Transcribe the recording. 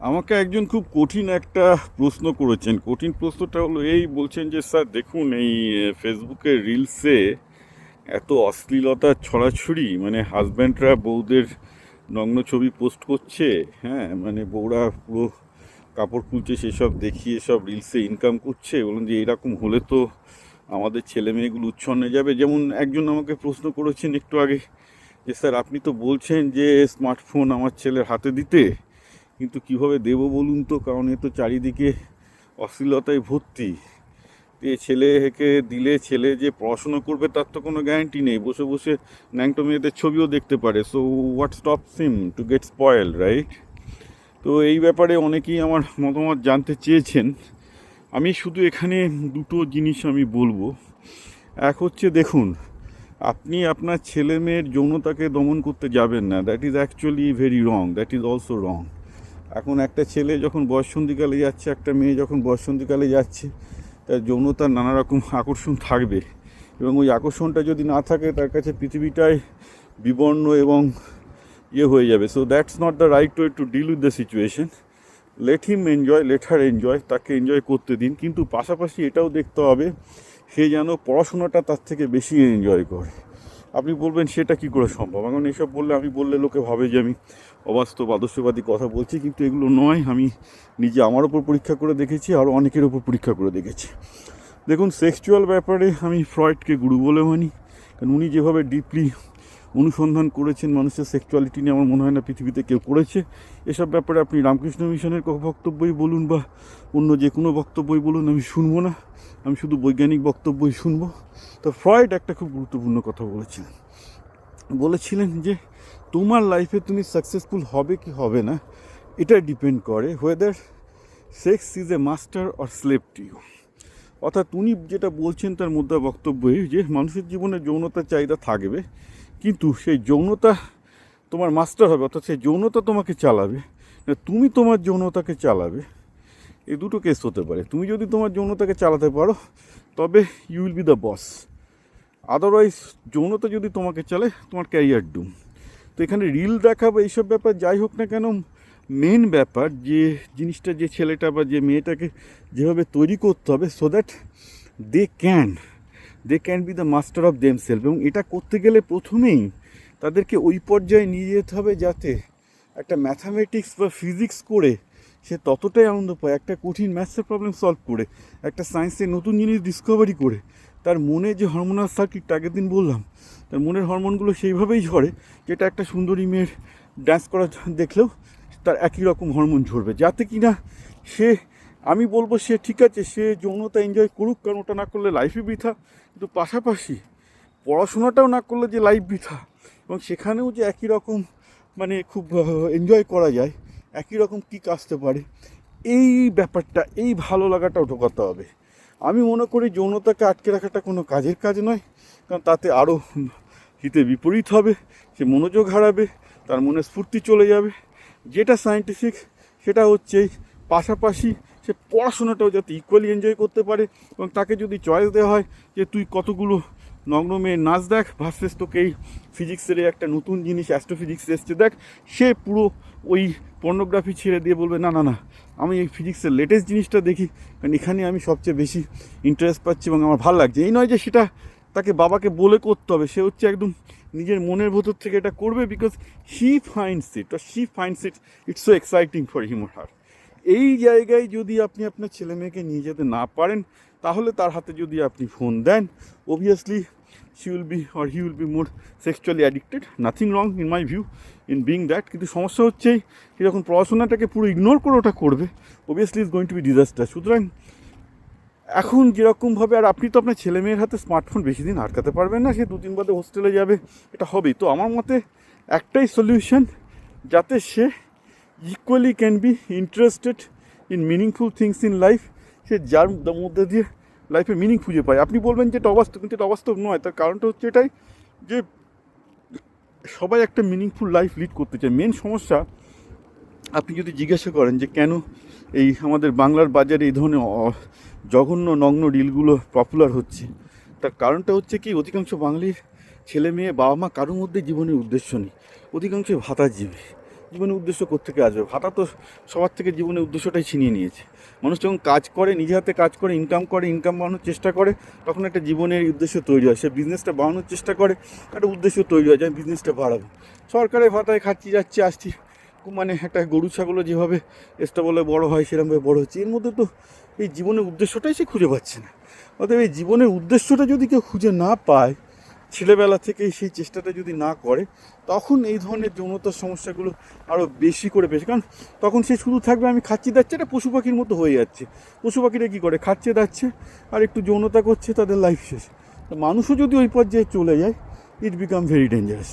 আমাকে একজন খুব কঠিন একটা প্রশ্ন করেছেন। কঠিন প্রশ্নটা হলো এই, বলছেন যে, স্যার, দেখুন, এই ফেসবুকের রিলসে এত অশ্লীলতা ছড়াছড়ি মানে হাজব্যান্ডরা বউদের নগ্ন ছবি পোস্ট করছে হ্যাঁ মানে বউরা পুরো কাপড় খুলছে, সেসব দেখিয়ে সব রিলসে ইনকাম করছে, বলুন যে, এরকম হলে তো আমাদের ছেলে মেয়েগুলো উচ্ছন্নে যাবে। যেমন একজন আমাকে প্রশ্ন করেছেন একটু আগে, যে, স্যার, আপনি তো বলছেন যে, স্মার্টফোন আমার ছেলের হাতে দিতে কিন্তু কীভাবে দেব বলুন তো? কারণ এ তো চারিদিকে অশ্লীলতায় ভর্তি। এ ছেলেকে দিলে ছেলে যে পড়াশোনা করবে তার তো কোনো গ্যারান্টি নেই। বসে বসে ন্যাংটো মেয়েদের ছবিও দেখতে পারে। So what stop seem to get spoil right তো এই ব্যাপারে অনেকেই আমার মতামত জানতে চেয়েছেন। আমি শুধু এখানে দুটো জিনিস আমি বলব। এক হচ্ছে দেখুন, আপনি আপনার ছেলে মেয়ের যৌনতাকে দমন করতে যাবেন না। That is actually very wrong that is also wrong এখন একটা ছেলে যখন বয়সন্ধিকালে যাচ্ছে, একটা মেয়ে যখন বয়সন্ধিকালে যাচ্ছে, তার যৌনতার নানা রকম আকর্ষণ থাকবে। এবং ওই আকর্ষণটা যদি না থাকে, তার কাছে পৃথিবীটাই বিবর্ণ এবং ইয়ে হয়ে যাবে। So that's not the right way to deal with the situation let him enjoy let her enjoy তাকে এনজয় করতে দিন। কিন্তু পাশাপাশি এটাও দেখতে হবে, সে যেন পড়াশোনাটা তার থেকে বেশি এনজয় করে। আপনি বলবেন, সেটা কি করে সম্ভব? এখন এসব বললে, আমি বললে লোকে ভাবে যে আমি অবাস্তব, আদর্শবাদী কথা বলছি, কিন্তু এগুলো নয়। আমি নিজে আমার ওপর পরীক্ষা করে দেখেছি আরও অনেকের ওপর পরীক্ষা করে দেখেছি। দেখুন সেক্সুয়াল ব্যাপারে আমি ফ্রয়েডকে গুরু বলে মানি, কারণ উনি যেভাবে ডিপলি অনুসন্ধান করেছেন মানুষের সেক্সুয়ালিটি নিয়ে আমার মনে হয় না পৃথিবীতে কেউ করেছে। এসব ব্যাপারে আপনি রামকৃষ্ণ মিশনের বক্তব্যই বলুন বা অন্য যে কোনো বক্তব্যই বলুন, আমি শুনব না। আমি শুধু বৈজ্ঞানিক বক্তব্যই শুনব। তো ফ্রয়েড একটা খুব গুরুত্বপূর্ণ কথা বলেছিলেন। বলেছিলেন যে, তোমার লাইফে তুমি সাকসেসফুল হবে কি হবে না এটা ডিপেন্ড করে whether sex is a master or slave to you অর্থাৎ উনি যেটা বলছেন তার মধ্যে বক্তব্যই যে, মানুষের জীবনে যৌনতার চাহিদা থাকবে কিন্তু সেই যৌনতা তোমার মাস্টার হবে, অর্থাৎ সেই যৌনতা তোমাকে চালাবে। তুমি তোমার যৌনতাকে চালাবে, এই দুটো কেস হতে পারে। তুমি যদি তোমার যৌনতাকে চালাতে পারো, তবে you will be the boss otherwise যৌনতা যদি তোমাকে চলে তোমার ক্যারিয়ার ডুম তো এখানে রিল দেখা বা এইসব ব্যাপার যাই হোক না কেন মেন ব্যাপার যে জিনিসটা যে ছেলেটা বা যে মেয়েটাকে যেভাবে তৈরি করতে হবে so that they can they can be the master of them self এবং এটা করতে গেলে প্রথমেই তাদেরকে ওই পর্যায়ে নিয়ে যেতে হবে যাতে একটা ম্যাথামেটিক্স বা ফিজিক্স করে সে ততটাই আনন্দ পায়, একটা কঠিন ম্যাথসের প্রবলেম সলভ করে, একটা সায়েন্সের নতুন জিনিস ডিসকভারি করে। তার মনে যে হরমোনাল সার্কিট আগের দিন বললাম, তার মনের হরমোনগুলো সেইভাবেই ঝরে, যেটা একটা সুন্দরী মেয়ের ড্যান্স করা দেখলেও তার একই রকম হরমোন ঝরবে। যাতে কি না সে আমি বলব সে ঠিক আছে, সে যৌনতা এনজয় করুক, কারণ ওটা না করলে লাইফই বৃথা। কিন্তু পাশাপাশি পড়াশোনাটাও না করলে যে লাইফ বৃথা। এবং সেখানেও যে একই রকম মানে খুব এনজয় করা যায়, একই রকম কিক আসতে পারে, এই ব্যাপারটা, এই ভালো লাগাটাও ঢোকাতে হবে। আমি মনে করি যৌনতাকে আটকে রাখাটা কোনো কাজের কাজ নয়, কারণ তাতে আরও হিতে বিপরীত হবে, সে মনোযোগ হারাবে, তার মনে স্ফূর্তি চলে যাবে। যেটা সায়েন্টিফিক সেটা হচ্ছে পাশাপাশি সে পড়াশোনাটাও যাতে ইকুয়ালি এনজয় করতে পারে এবং তাকে যদি চয়েস দেওয়া হয় যে তুই কতগুলো নগ্ন মেয়ের নাচ দেখ ভার্সেস তোকে এই ফিজিক্সের একটা নতুন জিনিস অ্যাস্ট্রোফিজিক্স এসছে, দেখ, সে পুরো ওই পর্নোগ্রাফি ছেড়ে দিয়ে বলবে, না না না, আমি এই ফিজিক্সের লেটেস্ট জিনিসটা দেখি। কারণ এখানে আমি সবচেয়ে বেশি ইন্টারেস্ট পাচ্ছি এবং আমার ভালো লাগছে। এই নয় যে সেটা তাকে বাবাকে বলে করতে হবে, সে হচ্ছে একদম নিজের মনের ভেতর থেকে এটা করবে because he finds it she finds it it's so exciting for him her এই জায়গায় যদি আপনি আপনার ছেলে মেয়েকে নিয়ে যেতে না পারেন, তাহলে তার হাতে যদি আপনি phone then obviously she will be or he will be more sexually addicted nothing wrong in my view in being that কিন্তু সমস্যা হচ্ছে, সে যখন পড়াশোনাটাকে পুরো ইগনোর করে ওটা করবে obviously is going to be disaster সুতরাং এখন যেরকমভাবে আর আপনি তো আপনার ছেলে মেয়ের হাতে স্মার্টফোন বেশি দিন আটকাতে পারবেন না, সে দুদিন বাদে হোস্টেলে যাবে, এটা হবেই। তো আমার মতে একটাই সলিউশন যাতে সে equally can be interested in meaningful things in life সে যার মধ্যে দিয়ে লাইফে মিনিং খুঁজে পায়। আপনি বলবেন যে এটা অবাস্তব, কিন্তু এটা অবাস্তব নয়। তার কারণটা হচ্ছে এটাই যে সবাই একটা মিনিংফুল লাইফ লিড করতে চায়। মেন সমস্যা, আপনি যদি জিজ্ঞাসা করেন যে কেন এই আমাদের বাংলার বাজারে এই ধরনের জঘন্য, নগ্ন রিলগুলো পপুলার হচ্ছে, তার কারণটা হচ্ছে কি, অধিকাংশ বাঙালির ছেলে মেয়ে বাবা মা কারোর মধ্যে জীবনের উদ্দেশ্য নেই। অধিকাংশ ভাতাজীবী জীবনের উদ্দেশ্য কোথেকে আসবে? ভাতা তো সবার থেকে জীবনের উদ্দেশ্যটাই ছিনিয়ে নিয়েছে। মানুষ যখন কাজ করে, নিজে হাতে কাজ করে ইনকাম করে ইনকাম বাড়ানোর চেষ্টা করে, তখন একটা জীবনের উদ্দেশ্য তৈরি হয়। সে বিজনেসটা বাড়ানোর চেষ্টা করে, একটা উদ্দেশ্য তৈরি হয় যে আমি বিজনেসটা বাড়াবো। সরকারের ভাতায় খাচ্ছি, যাচ্ছি, আসছি। মানে একটা গরু, ছাগলও যেভাবে বলে বড় হয় সেরকমভাবে বড় হচ্ছে। এর মধ্যে তো এই জীবনের উদ্দেশ্যটাই সে খুঁজে পাচ্ছে না। অতএব এই জীবনের উদ্দেশ্যটা যদি কেউ খুঁজে না পায় ছেলেবেলা থেকেই সেই চেষ্টাটা যদি না করে, তখন এই ধরনের যৌনতার সমস্যাগুলো আরও বেশি করে বেশি। কারণ তখন সে শুধু থাকবে, আমি খাচ্ছি, দাচ্ছে, এটা পশু পাখির মতো হয়ে যাচ্ছে। পশু পাখিরা কী করে? খাচ্ছে, দাচ্ছে, আর একটু যৌনতা করছে, তাদের লাইফ শেষ। মানুষও যদি ওই পর্যায়ে চলে যায় ইট বিকাম ভেরি ডেঞ্জারাস